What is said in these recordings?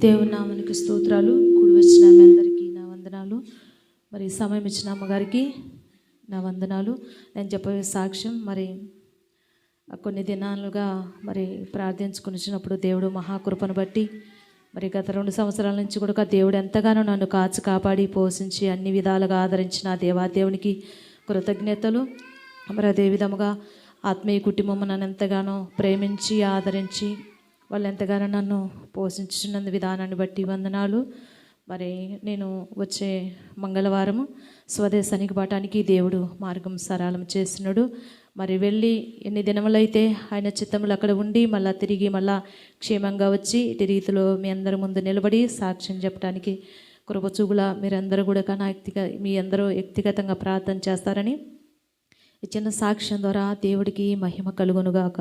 దేవుని నామానికి స్తోత్రాలు. కూడి వచ్చిన మీ అందరికీ నా వందనాలు. మరి సమయం ఇచ్చిన అమ్మగారికి నా వందనాలు. నేను చెప్పే సాక్ష్యం మరి కొన్ని దినాలుగా మరి ప్రార్థించుకుని వచ్చినప్పుడు దేవుడు మహాకృపను బట్టి మరి గత రెండు సంవత్సరాల నుంచి కూడా దేవుడు ఎంతగానో నన్ను కాచి కాపాడి పోషించి అన్ని విధాలుగా ఆదరించిన ఆ దేవాదేవునికి కృతజ్ఞతలు. మరి అదే విధముగా ఆత్మీయ కుటుంబం నన్ను ఎంతగానో ప్రేమించి ఆదరించి వాళ్ళు ఎంతగానో నన్ను పోషించుతున్న విధానాన్ని బట్టి వందనాలు. మరి నేను వచ్చే మంగళవారము స్వదేశానికి పాటానికి దేవుడు మార్గం సరళం చేస్తున్నాడు మరి వెళ్ళి ఎన్ని దినములైతే ఆయన చిత్తములు అక్కడ ఉండి మళ్ళా తిరిగి మళ్ళా క్షేమంగా వచ్చి ఇటు రీతిలో మీ అందరి ముందు నిలబడి సాక్ష్యం చెప్పడానికి కృపచూగుల మీరందరూ కూడా నా మీ అందరూ వ్యక్తిగతంగా ప్రార్థన చేస్తారని ఇచ్చిన చిన్న సాక్ష్యం ద్వారా దేవుడికి మహిమ కలుగునుగాక.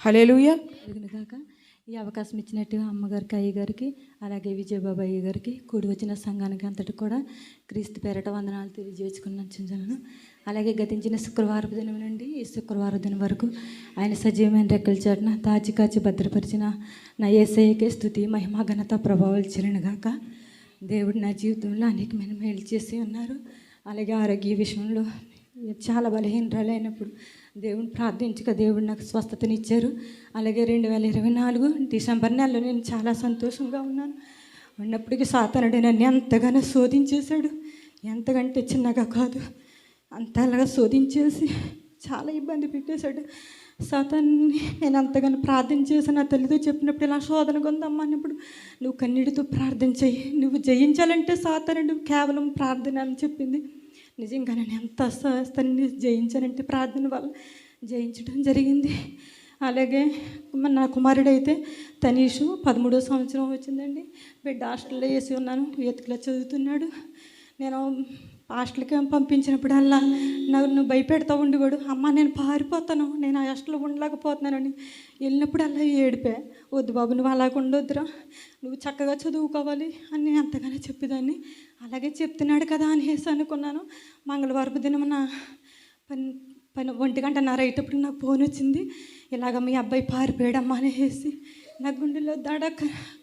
హలేలుయ కాక ఈ అవకాశం ఇచ్చినట్టు అమ్మగారికి అయ్యగారికి అలాగే విజయబాబు అయ్య గారికి కూడి వచ్చిన సంఘానికి అంతటి కూడా క్రీస్తు పేరట వందనాలు తెలియజేసుకున్నాను అలాగే గతించిన శుక్రవారం దినం నుండి ఈ శుక్రవారం దినం వరకు ఆయన సజీవమైన రెక్కల చాటున తాచి కాచి భద్రపరిచిన నా ఏసఐకే స్థుతి మహిమా ఘనత ప్రభావాలు చెల్లిన గాక. దేవుడు నా జీవితంలో అనేకమైన మేలు చేసి ఉన్నారు. అలాగే ఆరోగ్య విషయంలో చాలా బలహీనరాలైనప్పుడు దేవుని ప్రార్థించక దేవుడు నాకు స్వస్థతనిచ్చారు. అలాగే రెండు వేల ఇరవై నాలుగు డిసెంబర్ నెలలో నేను చాలా సంతోషంగా ఉన్నాను. ఉన్నప్పటికీ సాతనుడు నన్ను ఎంతగానో శోధించేశాడు. ఎంతకంటే చిన్నగా కాదు అంతలాగా శోధించేసి చాలా ఇబ్బంది పెట్టేశాడు. సాతాన్ని నేను అంతగానో ప్రార్థన చేసి నా తల్లితో చెప్పినప్పుడు ఇలా శోధన ఉందమ్మా అన్నప్పుడు నువ్వు కన్నీటితో ప్రార్థన చెయ్యి. నువ్వు జయించాలంటే సాతానుడు కేవలం ప్రార్థన అని చెప్పింది. నిజంగా నేను ఎంత అస్తాన్ని జయించానంటే ప్రార్థన వల్ల జయించడం జరిగింది. అలాగే మన నా కుమారుడైతే తనీషు పదమూడో సంవత్సరం వచ్చిందండి. బిడ్డ హాస్టల్లో వేసి ఉన్నాను ఎత్తుకులా చదువుతున్నాడు. నేను హాస్టల్కి పంపించినప్పుడల్లా నన్ను భయపెడతా ఉండేవాడు అమ్మ నేను పారిపోతాను. నేను ఆ హాస్టల్లో ఉండలేకపోతున్నానని వెళ్ళినప్పుడు ఏడిపే. వద్దు బాబు నువ్వు అలాగ ఉండొద్దురా. నువ్వు చక్కగా చదువుకోవాలి అని నేను అంతగానే చెప్పేదాన్ని. అలాగే చెప్తున్నాడు కదా అనేసి అనుకున్నాను. మంగళవారపు దినమున పని పని ఒంటి గంట అయ్యేటప్పుడు నాకు ఫోన్ వచ్చింది ఇలాగ మీ అబ్బాయి పారిపోయాడమ్మా అనేసి. నా గుండెలో దడ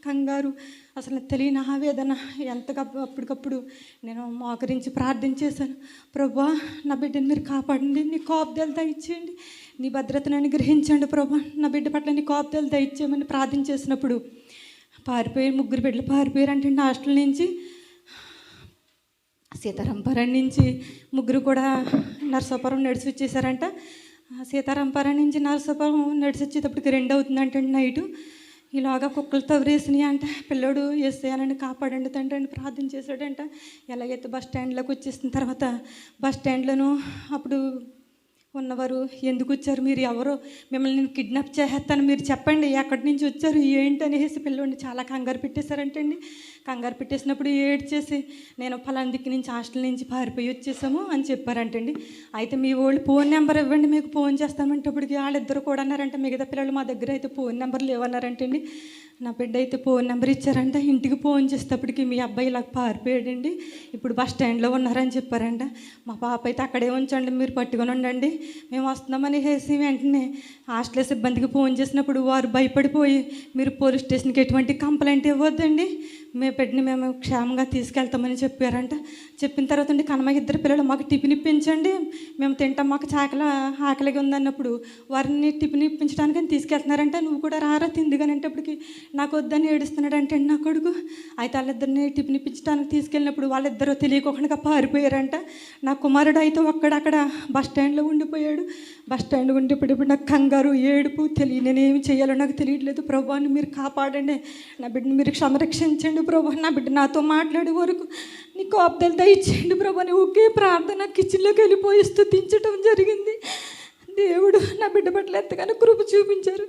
కంగారు అసలు తెలియని ఆవేదన ఎంతగా అప్పటికప్పుడు నేను మోకరించి ప్రార్థన చేశాను. ప్రభా నా బిడ్డను మీరు కాపాడండి నీ కోపదలు దయచేయండి నీ భద్రతను అనుగ్రహించండి ప్రభా. నా బిడ్డ పట్ల నీ కోపదలు దయచేయమని ప్రార్థన చేసినప్పుడు పారిపోయి ముగ్గురు బిడ్డలు పారిపోయారు. అంటే హాస్టల్ నుంచి సీతారాంపురం నుంచి ముగ్గురు కూడా నరసాపురం నడిచి వచ్చేసారంట. సీతారాంపురం నుంచి నరసాపురం నడిచి వచ్చేటప్పటికి రెండు అవుతుందంట నైటు. ఇలాగా కుక్కలు తవరేసినాయి అంట. పిల్లోడు వేసేయాలని కాపాడండి తండ్రి అని ప్రార్థన చేశాడంట. ఎలాగైతే బస్ స్టాండ్లోకి వచ్చేసిన తర్వాత బస్ స్టాండ్లోను అప్పుడు ఉన్నవారు ఎందుకు వచ్చారు మీరు ఎవరో? మిమ్మల్ని నేను కిడ్నాప్ చేసేస్తాను మీరు చెప్పండి ఎక్కడి నుంచి వచ్చారు ఏంటి అనేసి పిల్లోడిని చాలా కంగారు పెట్టేశారంటండి. కంగారు పెట్టేసినప్పుడు ఏడ్చేసి నేను ఫలాని దిక్కు నుంచి హాస్టల్ నుంచి పారిపోయి వచ్చేసాము అని చెప్పారంటండి. అయితే మీ వాళ్ళు ఫోన్ నెంబర్ ఇవ్వండి మీకు ఫోన్ చేస్తామంటే చేస్తామంటప్పటికి వాళ్ళిద్దరు కూడా అన్నారంటే మిగతా పిల్లలు మా దగ్గర అయితే ఫోన్ నెంబర్ లేవన్నారంటండి. నా బిడ్డ అయితే ఫోన్ నెంబర్ ఇచ్చారంట. ఇంటికి ఫోన్ చేసేటప్పటికి మీ అబ్బాయి ఇలా పారిపోయాడండి. ఇప్పుడు బస్ స్టాండ్లో ఉన్నారని చెప్పారంట. మా పాప అయితే అక్కడే ఉంచండి మీరు పట్టుకొని ఉండండి. మేము వస్తున్నామని వేసి వెంటనే హాస్టల్ సిబ్బందికి ఫోన్ చేసినప్పుడు వారు భయపడిపోయి మీరు పోలీస్ స్టేషన్కి ఎటువంటి కంప్లైంట్ ఇవ్వద్దండి. మేము పెట్టిన మేము క్షేమంగా తీసుకెళ్తామని చెప్పారంట. చెప్పిన తర్వాత ఉండి కనమ ఇద్దరు పిల్లలు మాకు టిఫిన్ ఇప్పించండి. మేము తింటాం మాకు చాకల ఆకలిగా ఉందన్నప్పుడు వారిని టిఫిన్ ఇప్పించడానికి తీసుకెళ్తున్నారంట. నువ్వు కూడా రారా తిందిగానేటప్పటికి నాకు వద్దని ఏడుస్తున్నాడంటే నా కొడుకు. అయితే వాళ్ళిద్దరిని టిఫిన్ ఇప్పించడానికి తీసుకెళ్ళినప్పుడు వాళ్ళిద్దరూ తెలియకుండా పారిపోయారంట. నా కుమారుడు అయితే ఒక్కడక్కడ బస్ స్టాండ్లో ఉండిపోయాడు. బస్ స్టాండ్ ఉండిపోయి ఇప్పుడు నాకు కంగారు ఏడుపు తెలియ నేనేమి చేయాలో నాకు తెలియట్లేదు. ప్రభాని మీరు కాపాడండి. నా బిడ్డని మీరు సంరక్షించండి. ప్రభా నా బిడ్డ నాతో మాట్లాడే వరకు నీ కోపదలు దయచేయండి ప్రభా అని ఒకే ప్రార్థన కిచెన్లోకి వెళ్ళిపోయి స్థుతించడం జరిగింది. దేవుడు నా బిడ్డ పట్ల ఎంతగానో కృప చూపించారు.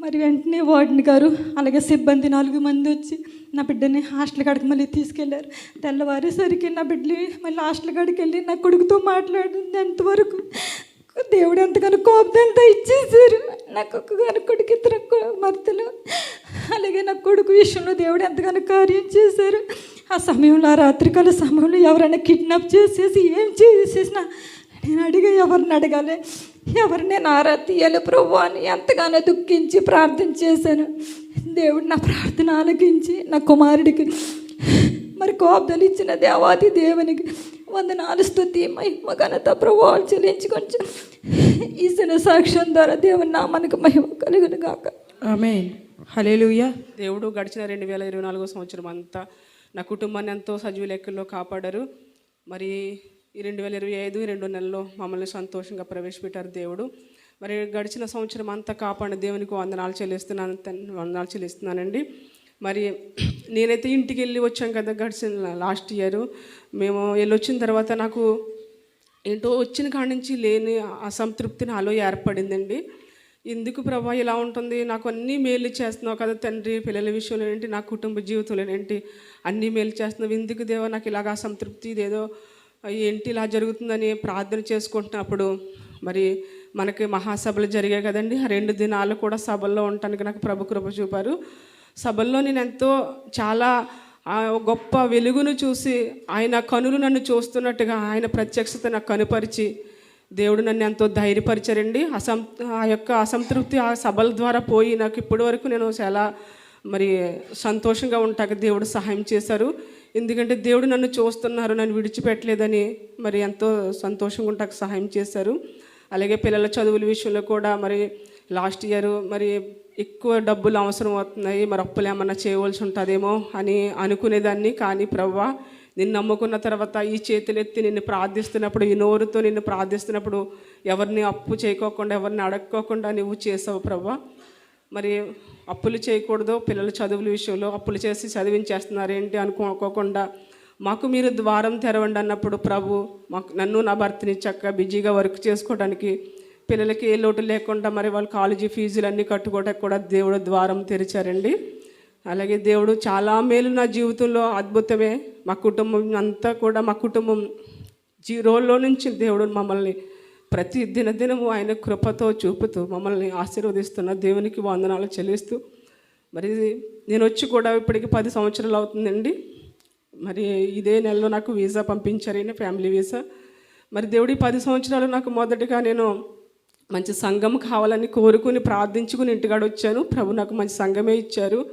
మరి వెంటనే వార్డెన్ గారు అలాగే సిబ్బంది నాలుగు మంది వచ్చి నా బిడ్డని హాస్టల్ కాడికి మళ్ళీ తీసుకెళ్ళారు. తెల్లవారేసరికి నా బిడ్డని మళ్ళీ హాస్టల్ కాడికి వెళ్ళి నా కొడుకుతో మాట్లాడింది అంతవరకు. దేవుడు ఎంతగానో కోపదంతా ఇచ్చేసారు నాకు ఒక్కగాను కొడుకు ఇద్దరు కొ- మర్తలు అలాగే నా కొడుకు విషయంలో దేవుడు ఎంతగానో కార్యం చేశారు. ఆ సమయంలో ఆ రాత్రికాల సమయంలో ఎవరైనా కిడ్నాప్ చేసేసి ఏం చేసేసినా నేను అడిగా ఎవరిని అడగాలి? ఎవరిని నేను ఆరా తీయాలి? ప్రభు అని ఎంతగానో దుఃఖించి ప్రార్థన చేశాను. దేవుడు నా ప్రార్థన ఆలకించి నా కుమారుడికి మరి కోపదలు ఇచ్చిన దేవాది దేవునికి వందనాలు స్థుతి మహిమ ఘనత ప్రభావాలు చెల్లించుకొని ఇచ్చిన సాక్ష్యం ద్వారా దేవుని మనకు మహిమ కలుగును కాక ఆమెన్ హల్లెలూయా దేవుడు గడిచిన రెండు వేల ఇరవై నాలుగో సంవత్సరం అంతా నా కుటుంబాన్ని ఎంతో సజీవ లెక్కల్లో కాపాడారు. మరి ఈ రెండు వేల ఇరవై ఐదు రెండు నెలల్లో మమ్మల్ని సంతోషంగా ప్రవేశపెట్టారు దేవుడు. మరి గడిచిన సంవత్సరం అంతా కాపాడిన దేవునికి వందనాలు చెల్లిస్తున్నాను వందనాలు చెల్లిస్తున్నానండి. మరి నేనైతే ఇంటికి వెళ్ళి వచ్చాం కదా గడిచిన లాస్ట్ ఇయర్. మేము వెళ్ళి వచ్చిన తర్వాత నాకు ఏంటో వచ్చిన కాడి నుంచి లేని అసంతృప్తి నాలో ఏర్పడిందండి. ఎందుకు ప్రభా ఇలా ఉంటుంది? నాకు అన్నీ మేలు చేస్తున్నావు కదా తండ్రి. పిల్లల విషయంలో ఏంటి? నా కుటుంబ జీవితంలో ఏంటి? అన్నీ మేలు చేస్తున్నావు. ఎందుకు దేవో నాకు ఇలాగా అసంతృప్తి? ఇదేదో ఏంటి ఇలా జరుగుతుందని ప్రార్థన చేసుకుంటున్నప్పుడు మరి మనకి మహాసభలు జరిగాయి కదండి. ఆ రెండు దినాలు కూడా సభల్లో ఉండటానికి నాకు ప్రభు కృప చూపారు. సభల్లో నేను ఎంతో చాలా గొప్ప వెలుగును చూసి ఆయన కనులు నన్ను చూస్తున్నట్టుగా ఆయన ప్రత్యక్షత నాకు కనుపరిచి దేవుడు నన్ను ఎంతో ధైర్యపరిచారండి. అసం ఆ యొక్క అసంతృప్తి ఆ సభల ద్వారా పోయి నాకు ఇప్పటి వరకు నేను చాలా మరి సంతోషంగా ఉంటాక దేవుడు సహాయం చేశారు. ఎందుకంటే దేవుడు నన్ను చూస్తున్నారు నన్ను విడిచిపెట్టలేదని మరి ఎంతో సంతోషంగా ఉంటాక సహాయం చేశారు. అలాగే పిల్లల చదువుల విషయంలో కూడా మరి లాస్ట్ ఇయర్ మరి ఎక్కువ డబ్బులు అవసరం అవుతున్నాయి మరి అప్పులు ఏమన్నా చేయవలసి ఉంటుందేమో అని అనుకునేదాన్ని. కానీ ప్రవ్వా నిన్ను నమ్ముకున్న తర్వాత ఈ చేతులెత్తి నిన్ను ప్రార్థిస్తున్నప్పుడు ఈ నోరుతో నిన్ను ప్రార్థిస్తున్నప్పుడు ఎవరిని అప్పు చేయకోకుండా ఎవరిని అడక్కోకుండా నువ్వు చేసావు ప్రభా. మరి అప్పులు చేయకూడదు పిల్లల చదువుల విషయంలో అప్పులు చేసి చదివించేస్తున్నారు ఏంటి అనుకోకుండా మాకు మీరు ద్వారం తెరవండి అన్నప్పుడు ప్రభు మాకు నన్ను నా భర్తని చక్కగా బిజీగా వర్క్ చేసుకోవడానికి పిల్లలకి ఏ లోటు లేకుండా మరి వాళ్ళ కాలేజీ ఫీజులు అన్నీ కట్టుకోవడానికి కూడా దేవుడు ద్వారం తెరిచారండి. అలాగే దేవుడు చాలా మేలు నా జీవితంలో అద్భుతమే. మా కుటుంబం అంతా కూడా మా కుటుంబం జీరోలో నుంచి దేవుడు మమ్మల్ని ప్రతి దినదినము ఆయన కృపతో చూపుతూ మమ్మల్ని ఆశీర్వదిస్తున్న దేవునికి వందనాలు చెల్లిస్తూ మరి నేను వచ్చి కూడా ఇప్పటికి పది సంవత్సరాలు అవుతుందండి. మరి ఇదే నెలలో నాకు వీసా పంపించారు ఫ్యామిలీ వీసా. మరి దేవుడి పది సంవత్సరాలు నాకు మొదటిగా నేను మంచి సంఘం కావాలని కోరుకుని ప్రార్థించుకుని ఇంటికాడ వచ్చాను. ప్రభు నాకు మంచి సంఘమే ఇచ్చారు.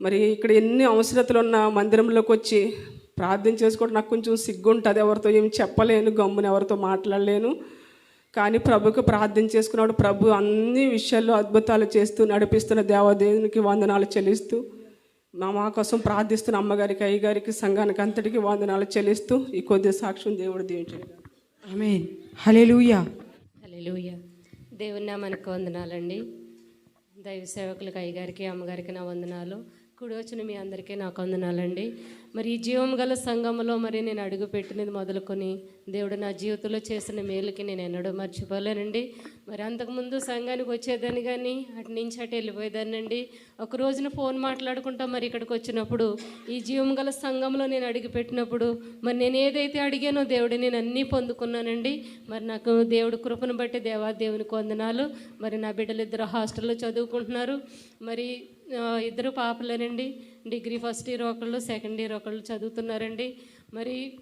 మరి ఇక్కడ ఎన్ని అవసరతలు ఉన్న మందిరంలోకి వచ్చి ప్రార్థన చేసుకోవడం నాకు కొంచెం సిగ్గు ఉంటుంది ఎవరితో ఏం చెప్పలేను గమ్మున ఎవరితో మాట్లాడలేను. కానీ ప్రభుకు ప్రార్థన చేసుకున్నాడు ప్రభు అన్ని విషయాల్లో అద్భుతాలు చేస్తూ నడిపిస్తున్న దేవదేవునికి వందనాలు చెల్లిస్తూ మా మా కోసం ప్రార్థిస్తున్న అమ్మగారికి అయ్యగారికి సంఘానికి అంతటికి వందనాలు చెల్లిస్తూ ఈ కొద్ది సాక్ష్యం దేవుడు దీవించాడు. హల్లెలూయా. దేవుని నామానికి వందనాలండి. దైవ సేవకులకు అయ్యగారికి అమ్మగారికి నా వందనాలు. కుడి వచ్చిన మీ అందరికీ నాకు వందనాలండి. మరి ఈ జీవం గల సంఘంలో మరి నేను అడుగుపెట్టినది మొదలుకొని దేవుడు నా జీవితంలో చేసిన మేలుకి నేను ఎన్నడూ మర్చిపోలేనండి. మరి అంతకుముందు సంఘానికి వచ్చేదాన్ని కానీ అటు నుంచి అటు వెళ్ళిపోయేదానండి ఒక రోజున ఫోన్ మాట్లాడుకుంటా మరి ఇక్కడికి వచ్చినప్పుడు. ఈ జీవం గల సంఘంలో నేను అడుగుపెట్టినప్పుడు మరి నేను ఏదైతే అడిగానో దేవుడు నేను అన్నీ పొందుకున్నానండి. మరి నాకు దేవుడు కృపను బట్టి దేవా దేవునికి వందనాలు. మరి నా బిడ్డలు ఇద్దరు హాస్టల్లో చదువుకుంటున్నారు. మరి ఇద్దరు పాపలేనండి. డిగ్రీ ఫస్ట్ ఇయర్ ఒకళ్ళు సెకండ్ ఇయర్ ఒకళ్ళు చదువుతున్నారండి. మరి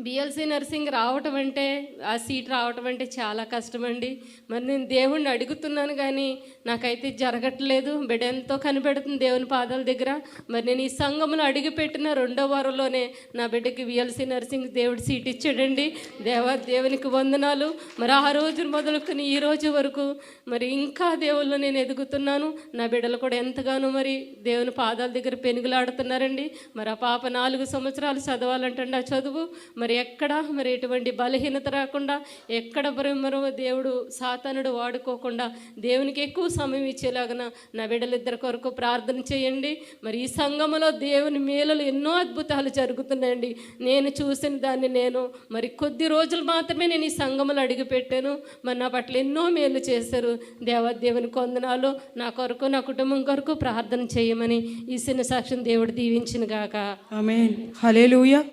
బిఎల్సీ నర్సింగ్ రావటం అంటే ఆ సీట్ రావటం అంటే చాలా కష్టమండి. మరి నేను దేవుణ్ణి అడుగుతున్నాను కానీ నాకైతే జరగట్లేదు. బిడ్డ ఎంతో కనిపెడుతుంది దేవుని పాదాల దగ్గర. మరి నేను ఈ సంఘంలో అడుగుపెట్టిన రెండో వారంలోనే నా బిడ్డకి బిఎల్సీ నర్సింగ్ దేవుడు సీట్ ఇచ్చాడండి. దేవా దేవునికి వందనాలు. మరి ఆ రోజు మొదలుకొని ఈ రోజు వరకు మరి ఇంకా దేవుళ్ళు నేను ఎదుగుతున్నాను. నా బిడ్డలు కూడా ఎంతగానో మరి దేవుని పాదాల దగ్గర పెనుగులాడుతున్నారండి. మరి ఆ పాప నాలుగు సంవత్సరాలు చదవాలంటండి ఆ చదువు. మరి ఎక్కడ మరి ఎటువంటి బలహీనత రాకుండా ఎక్కడ బ్రహ్మరు దేవుడు సాతానుడు వాడుకోకుండా దేవునికి ఎక్కువ సమయం ఇచ్చేలాగన నా బిడ్డలిద్దరి కొరకు ప్రార్థన చేయండి. మరి ఈ సంఘములో దేవుని మేలలు ఎన్నో అద్భుతాలు జరుగుతున్నాయండి. నేను చూసిన దాన్ని నేను మరి కొద్ది రోజులు మాత్రమే నేను ఈ సంఘములు అడిగిపెట్టాను. మరి నా పట్ల ఎన్నో మేలు చేశారు. దేవదేవుని కొందనాలు నా కొరకు నా కుటుంబం కొరకు ప్రార్థన చేయమని ఈ చిన్న సాక్ష్యం దేవుడు దీవించిన గాక. ఆమెన్. హల్లెలూయా.